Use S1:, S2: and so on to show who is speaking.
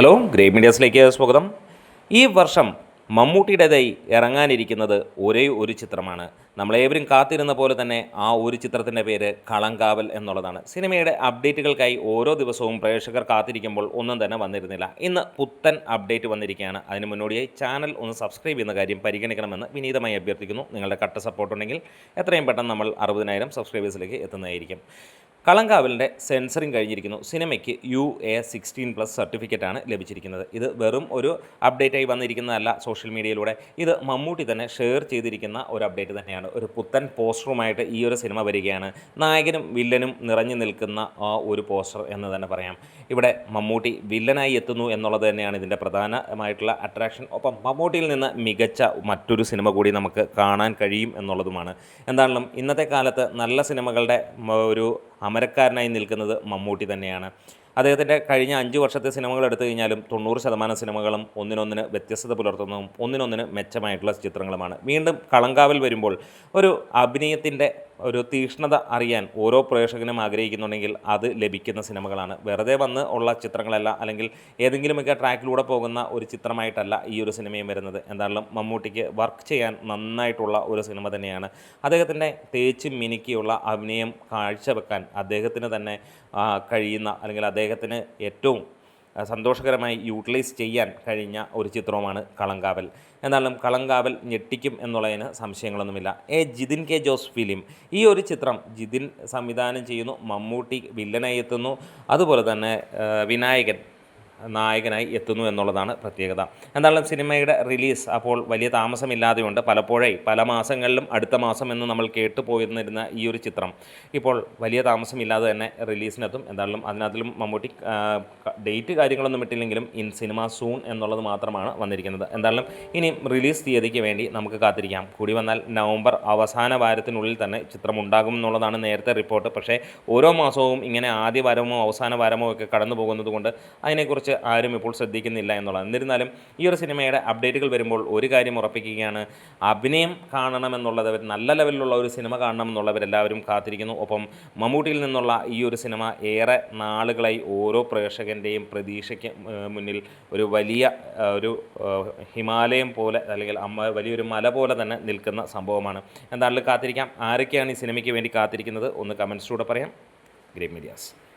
S1: Hello grey മീഡിയാസിലേക്ക് സ്വാഗതം. ഈ വർഷം മമ്മൂട്ടിയുടേതായി ഇറങ്ങാനിരിക്കുന്നത് ഒരേ ഒരു ചിത്രമാണ്. നമ്മളേവരും കാത്തിരുന്ന പോലെ തന്നെ ആ ഒരു ചിത്രത്തിന്റെ പേര് കളങ്കാവൽ എന്നുള്ളതാണ്. സിനിമയുടെ അപ്ഡേറ്റുകൾക്കായി ഓരോ ദിവസവും പ്രേക്ഷകർ കാത്തിരിക്കുമ്പോൾ ഒന്നും തന്നെ വന്നിരുന്നില്ല. ഇന്ന് പുത്തൻ അപ്ഡേറ്റ് വന്നിരിക്കുകയാണ്. അതിന് മുന്നോടിയായി ചാനൽ ഒന്ന് സബ്സ്ക്രൈബ് ചെയ്യുന്ന കാര്യം പരിഗണിക്കണമെന്ന് വിനീതമായി അഭ്യർത്ഥിക്കുന്നു. നിങ്ങളുടെ കട്ട സപ്പോർട്ടുണ്ടെങ്കിൽ എത്രയും പെട്ടെന്ന് നമ്മൾ അറുപതിനായിരം സബ്സ്ക്രൈബേഴ്സിലേക്ക് എത്തുന്നതായിരിക്കും. കളങ്കാവലിന്റെ സെൻസറിങ് കഴിഞ്ഞിരിക്കുന്നു. സിനിമയ്ക്ക് യു എ സിക്സ്റ്റീൻ പ്ലസ് സർട്ടിഫിക്കറ്റാണ് ലഭിച്ചിരിക്കുന്നത്. ഇത് വെറും ഒരു അപ്ഡേറ്റായി വന്നിരിക്കുന്നതല്ല സോഷ്യൽ മീഡിയയിലൂടെ. ഇത് മമ്മൂട്ടി തന്നെ ഷെയർ ചെയ്തിരിക്കുന്ന ഒരു അപ്ഡേറ്റ് തന്നെയാണ്. ഒരു പുത്തൻ പോസ്റ്ററുമായിട്ട് ഈ ഒരു സിനിമ വരികയാണ്. നായകനും വില്ലനും നിറഞ്ഞു നിൽക്കുന്ന ആ ഒരു പോസ്റ്റർ എന്ന് തന്നെ പറയാം. ഇവിടെ മമ്മൂട്ടി വില്ലനായി എത്തുന്നു എന്നുള്ളത് തന്നെയാണ് ഇതിന്റെ പ്രധാനമായിട്ടുള്ള അട്രാക്ഷൻ. ഒപ്പം മമ്മൂട്ടിയിൽ നിന്ന് മികച്ച മറ്റൊരു സിനിമ കൂടി നമുക്ക് കാണാൻ കഴിയും എന്നുള്ളതുമാണ്. എന്താണെങ്കിലും ഇന്നത്തെ കാലത്ത് നല്ല സിനിമകളുടെ ഒരു അമരക്കാരനായി നിൽക്കുന്നത് മമ്മൂട്ടി തന്നെയാണ്. അദ്ദേഹത്തിന്റെ കഴിഞ്ഞ അഞ്ച് വർഷത്തെ സിനിമകൾ എടുത്തു കഴിഞ്ഞാലും തൊണ്ണൂറ് ശതമാനം സിനിമകളും ഒന്നിനൊന്നിന് വ്യത്യസ്തത പുലർത്തുന്നതും ഒന്നിനൊന്നിന് മെച്ചമായിട്ടുള്ള ചിത്രങ്ങളുമാണ്. വീണ്ടും കളങ്കാവൽ വരുമ്പോൾ ഒരു അഭിനയത്തിന്റെ ഒരു തീക്ഷ്ണത അറിയാൻ ഓരോ പ്രേക്ഷകനും ആഗ്രഹിക്കുന്നുണ്ടെങ്കിൽ അത് ലഭിക്കുന്ന സിനിമകളാണ്. വെറുതെ വന്ന് ഉള്ള ചിത്രങ്ങളല്ല അല്ലെങ്കിൽ ഏതെങ്കിലുമൊക്കെ ട്രാക്കിലൂടെ പോകുന്ന ഒരു ചിത്രമായിട്ടല്ല ഈ ഒരു സിനിമയും വരുന്നത്. എന്തായാലും മമ്മൂട്ടിക്ക് വർക്ക് ചെയ്യാൻ നന്നായിട്ടുള്ള ഒരു സിനിമ തന്നെയാണ്. അദ്ദേഹത്തിന്റെ തേച്ച് മിനുക്കിയുള്ള അഭിനയം കാഴ്ചവെക്കാൻ അദ്ദേഹത്തിന് തന്നെ കഴിയുന്ന അല്ലെങ്കിൽ അദ്ദേഹത്തിന് ഏറ്റവും സന്തോഷകരമായി യൂട്ടിലൈസ് ചെയ്യാൻ കഴിഞ്ഞ ഒരു ചിത്രവുമാണ് കളങ്കാവൽ. എന്നാലും കളങ്കാവൽ ഞെട്ടിക്കും എന്നുള്ളതിന് സംശയങ്ങളൊന്നുമില്ല. A Jithin K Jose film. ഈ ഒരു ചിത്രം ജിതിൻ സംവിധാനം ചെയ്യുന്നു. മമ്മൂട്ടി വില്ലനായി എത്തുന്നു. അതുപോലെ തന്നെ വിനായകൻ നായകനായി എത്തുന്നു എന്നുള്ളതാണ് പ്രത്യേകത. എന്തായാലും സിനിമയുടെ റിലീസ് അപ്പോൾ വലിയ താമസമില്ലാതെയുണ്ട്. പലപ്പോഴേ പല മാസങ്ങളിലും അടുത്ത മാസം എന്ന് നമ്മൾ കേട്ടു പോയിരുന്നിരുന്ന ഈ ഒരു ചിത്രം. ഇപ്പോൾ വലിയ താമസമില്ലാതെ തന്നെ റിലീസിനെത്തും. എന്തായാലും അതിനകത്തിലും മമ്മൂട്ടി ഡേറ്റ് കാര്യങ്ങളൊന്നും ഇട്ടില്ലെങ്കിലും ഇൻ സിനിമ സൂൺ എന്നുള്ളത് മാത്രമാണ് വന്നിരിക്കുന്നത്. എന്തായാലും ഇനി റിലീസ് തീയതിക്ക് വേണ്ടി നമുക്ക് കാത്തിരിക്കാം. കൂടി വന്നാൽ നവംബർ അവസാന വാരത്തിനുള്ളിൽ തന്നെ ചിത്രം ഉണ്ടാകും എന്നുള്ളതാണ് നേരത്തെ റിപ്പോർട്ട്. പക്ഷേ ഓരോ മാസവും ഇങ്ങനെ ആദ്യ വാരമോ അവസാന വാരമോ ഒക്കെ കടന്നു പോകുന്നത് കൊണ്ട് അതിനെക്കുറിച്ച് ആരും ഇപ്പോൾ ശ്രദ്ധിക്കുന്നില്ല എന്നുള്ളത് എന്നിരുന്നാലും ഈ ഒരു സിനിമയുടെ അപ്ഡേറ്റുകൾ വരുമ്പോൾ ഒരു കാര്യം ഉറപ്പിക്കുകയാണ്. അഭിനയം കാണണമെന്നുള്ളത് നല്ല ലെവലിലുള്ള ഒരു സിനിമ കാണണമെന്നുള്ളവരെല്ലാവരും കാത്തിരിക്കുന്നു. ഒപ്പം മമ്മൂട്ടിയിൽ നിന്നുള്ള ഈ ഒരു സിനിമ ഏറെ നാളുകളായി ഓരോ പ്രേക്ഷകന്റെയും പ്രതീക്ഷയ്ക്ക് മുന്നിൽ ഒരു വലിയ ഒരു ഹിമാലയം പോലെ അല്ലെങ്കിൽ അമ്മ വലിയൊരു മല പോലെ തന്നെ നിൽക്കുന്ന സംഭവമാണ്. എന്താണെങ്കിലും കാത്തിരിക്കാം. ആരൊക്കെയാണ് ഈ സിനിമയ്ക്ക് വേണ്ടി കാത്തിരിക്കുന്നത്? ഒന്ന് കമൻസിലൂടെ പറയാം. Great medias.